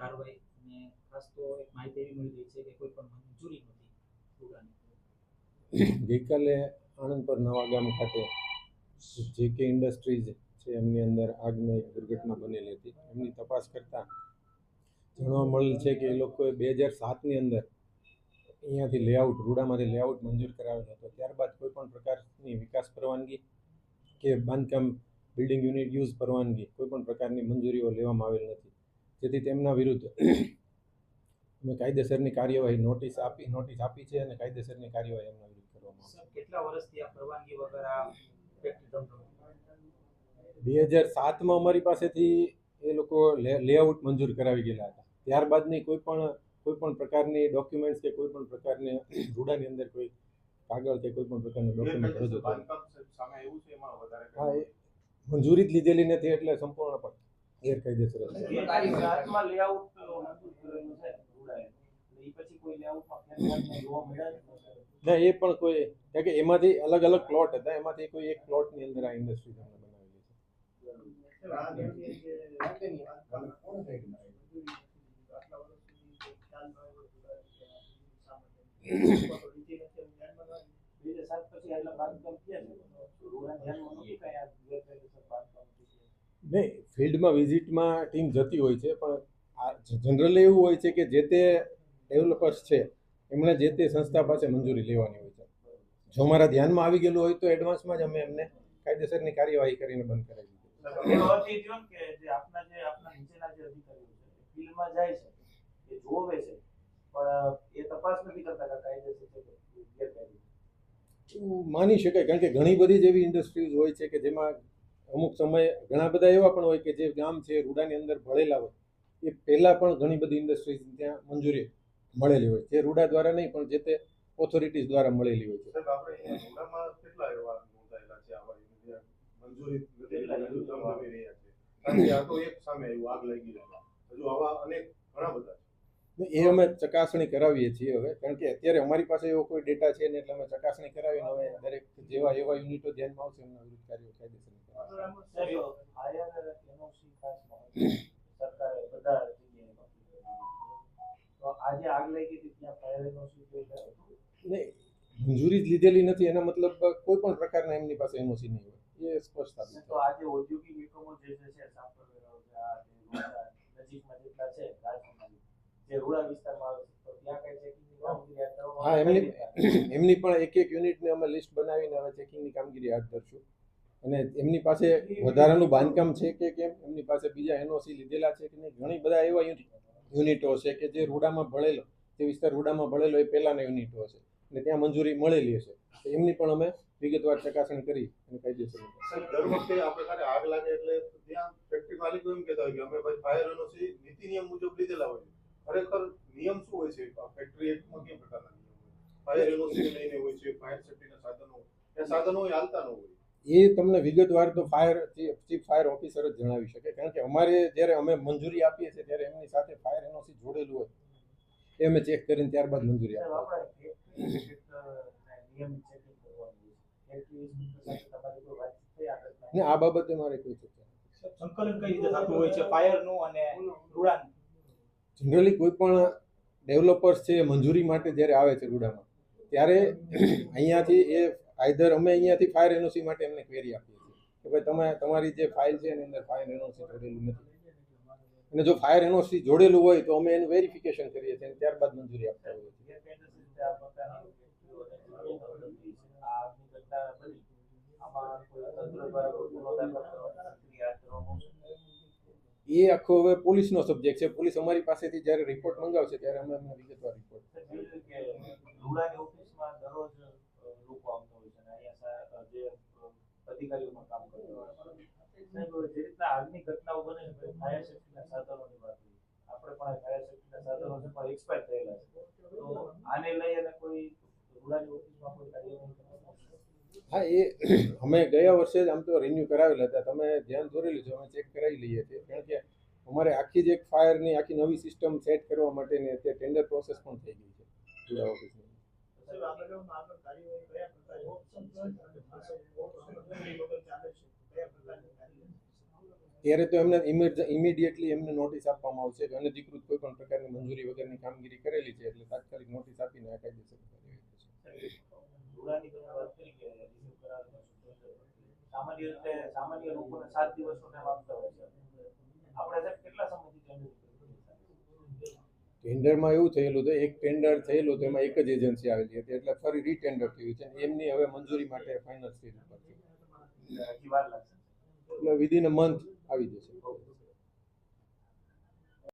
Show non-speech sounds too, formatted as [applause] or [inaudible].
કાર્યવાહી અને ખાસ તો એક માહિતી એવી મળી રહી છે કે કોઈ પણ મંજૂરી નથી રૂડાની ગઈકાલે આણંદ પર નવા ગામ ખાતે જે કે ઇન્ડસ્ટ્રીઝ છે એમની અંદર આગની દુર્ઘટના બનેલી હતી. એમની તપાસ કરતાં જાણવા મળેલ છે કે એ લોકોએ બે હજાર સાતની અંદર અહીંયાથી લેઆઉટ, રૂડામાંથી લેઆઉટ મંજૂર કરાવેલો હતો. ત્યારબાદ કોઈ પણ પ્રકારની વિકાસ પરવાનગી કે બાંધકામ, બિલ્ડિંગ યુનિટ યુઝ પરવાનગી, કોઈ પણ પ્રકારની મંજૂરીઓ લેવામાં આવેલ નથી. જેથી તેમના વિરુદ્ધ અમે કાયદેસરની કાર્યવાહી નોટિસ આપી નોટિસ આપી છે અને કાયદેસરની કાર્યવાહી એમના વિરુદ્ધ કરવામાં આવે કેટલા વર્ષથી આ પરવાનગી વગર આ બે હજાર સાતમાં અમારી પાસેથી એ લોકો લેઆઉટ મંજૂર કરાવી ગયેલા હતા. ત્યારબાદની કોઈ પણ કોઈ પણ પ્રકારની ડોક્યુમેન્ટ્સ કે કોઈ પણ પ્રકારની રૂડાની અંદર કોઈ કાગળ કે કોઈ પણ પ્રકારનું ડોક્યુમેન્ટ રજૂ સામે એવું છે એમાં વધારે હા એ મંજૂરી જ લીધેલી નથી એટલે સંપૂર્ણપણે. ગેરકાયદેસર ના એ પણ કોઈ કારણ કે એમાંથી અલગ અલગ પ્લોટ હતા એમાંથી કોઈ એક પ્લોટની અંદર આ ઇન્ડસ્ટ્રી તમને બનાવેલી છે. નહીં ફિલ્ડમાં વિઝિટમાં ટીમ જતી હોય છે પણ આ જનરલી એવું હોય છે કે જે તે ડેવલપર્સ છે એમણે જે તે સંસ્થા પાસે મંજૂરી લેવાની હોય છે. જો મારા ધ્યાનમાં આવી ગયેલું હોય તો એડવાન્સમાં જ અમે એમને કાયદેસરની કાર્યવાહી કરીને બંધ કરાવી દીધી. જે જે જે એવું માની શકાય કારણ કે ઘણી બધી જેવી ઇન્ડસ્ટ્રીઝ હોય છે કે જેમાં અમુક સમયે ઘણા બધા એવા પણ હોય કે જે ગામ છે, રૂડાની અંદર ભળેલા હોય, એ પહેલાં પણ ઘણી બધી ઇન્ડસ્ટ્રીઝ ત્યાં મંજૂરી મળેલી હોય જે રૂડા દ્વારા નહીં, પણ જે તે ઓથોરિટીઝ દ્વારા મળેલી હોય છે. મંજૂરી હજુ આવા અનેક ઘણા બધા એ અમે ચકાસણી કરાવીએ છીએ હવે. કારણ કે અત્યારે અમારી પાસે એવો કોઈ ડેટા છે ને એટલે અમે ચકાસણી કરાવીને હવે દરેક જેવા એવા યુનિટો ધ્યાનમાં આવશે એમના વિરુદ્ધ કાર્યો કાયદેસર મંજૂરી જ લીધેલી નથી. એના મતલબ કોઈ પણ પ્રકારના એમની પાસે એનઓસી નહીં હોય. એ સ્પષ્ટ તો આજે ઔદ્યોગિક એકમો જે છે નજીકમાં જેટલા છે જે રૂરલ વિસ્તારમાં આવે છે. તો ત્યાં કઈ ચેકિંગની કામગીરી હાથ હા એમની એમની પણ એક એક યુનિટને અમે લિસ્ટ બનાવીને હવે ચેકિંગની કામગીરી હાથ ધરશું અને એમની પાસે વધારાનું બાંધકામ છે કે કેમ? એમની પાસે બીજા એનઓસી લીધેલા છે કે નહીં? ઘણી બધા એવા યુનિટો છે કે જે રૂડામાં ભળેલો જે વિસ્તાર રૂડામાં ભળેલો એ પહેલાંના યુનિટો હશે અને ત્યાં મંજૂરી મળેલી હશે. તો એમની પણ અમે વિગતવાર ચકાસણી કરી અને કાયદેસર દર વખતે આપણે ખાલી આગ લાગે એટલે ત્યાં ફેક્ટરી માલિકો એમ કહેતા હોય કે અમે ભાઈ ફાયર એનઓસી નીતિ નિયમ મુજબ લીધેલા હોય ખરેખર નિયમ શું હોય છે? ફેક્ટરી એક્ટમાં કેમ પ્રકારના નિયમ હોય? ફાયર એનઓસી લઈને હોય છે ફાયર સેફ્ટીના સાધનો એ સાધનો એ હાલતા ન હોય. એ તમને વિગતવાર તો ફાયર ચીફ ફાયર ઓફિસર જ જણાવી શકે. કારણ કે અમારે જ્યારે અમે મંજૂરી આપીએ છીએ ત્યારે એમની સાથે ફાયર એનઓસી જોડેલું હોય. એ અમે ચેક કરીને ત્યારબાદ મંજૂરી આપીએ. આ બાબતે મારે કોઈ ચર્ચા સંકલન કઈ રીતે થતું હોય છે? ફાયરનું અને રૂડાનું જનરલી કોઈ પણ ડેવલપર્સ છે, મંજૂરી માટે જ્યારે આવે છે રૂડામાં, ત્યારે અહીંયાથી એ આઈધર અમે અહીંયાથી ફાયર એનઓસી માટે એમને ક્વેરી આપીએ છીએ કે ભાઈ તમે, તમારી જે ફાઇલ છે એની અંદર ફાયર એનઓસી જોડેલું નથી. અને જો ફાયર એનઓસી જોડેલું હોય તો અમે એનું વેરિફિકેશન કરીએ છીએ અને ત્યારબાદ મંજૂરી આપતા હોઈએ છીએ. એ આખો હવે પોલીસનો સબ્જેક્ટ છે. પોલીસ અમારી પાસેથી જ્યારે રિપોર્ટ મંગાવશે ત્યારે અમે એમને વિગતવાર રિપોર્ટ આપણે પણ ફાયર સેફ્ટીના સાધનો છે, પણ એક્સપાયર થયેલા છે. તો આને લઈ અને કોઈ રૂડાની ઓફિસમાં કોઈ કાર્યવાહી? હા, એ [clears throat] અમે ગયા વર્ષે જ આમ તો રિન્યુ કરાવેલા હતા. તમે ધ્યાન દોરેલું છે, અમે ચેક કરાવી લઈએ છીએ. કારણ કે અમારે આખી જ એક ફાયરની આખી નવી સિસ્ટમ સેટ કરવા માટેની અત્યારે ટેન્ડર પ્રોસેસ પણ થઈ ગઈ છે ત્યારે તો એમને ઇમિડિયેટલી એમને નોટિસ આપવામાં આવશે કે અનધિકૃત કોઈ પણ પ્રકારની મંજૂરી વગરની કામગીરી કરેલી છે, એટલે તાત્કાલિક નોટિસ આપીને આ કાયદેસર સામાન્ય રીતે સામાન્ય લોકોને સાત દિવસનો ટાઈમ આપતા હોય છે. આપણે સાહેબ કેટલા સમયથી ટેન્ડરમાં એવું થયેલું છે એક ટેન્ડર થયેલું તો એમાં એક જ એજન્સી આવેલી હતી એટલે ફરી રીટેન્ડર થયું છે એમની હવે મંજૂરી માટે ફાઇનલ સ્ટેજ ઉપર છે. એટલે વિધિન અ મંથ આવી જશે.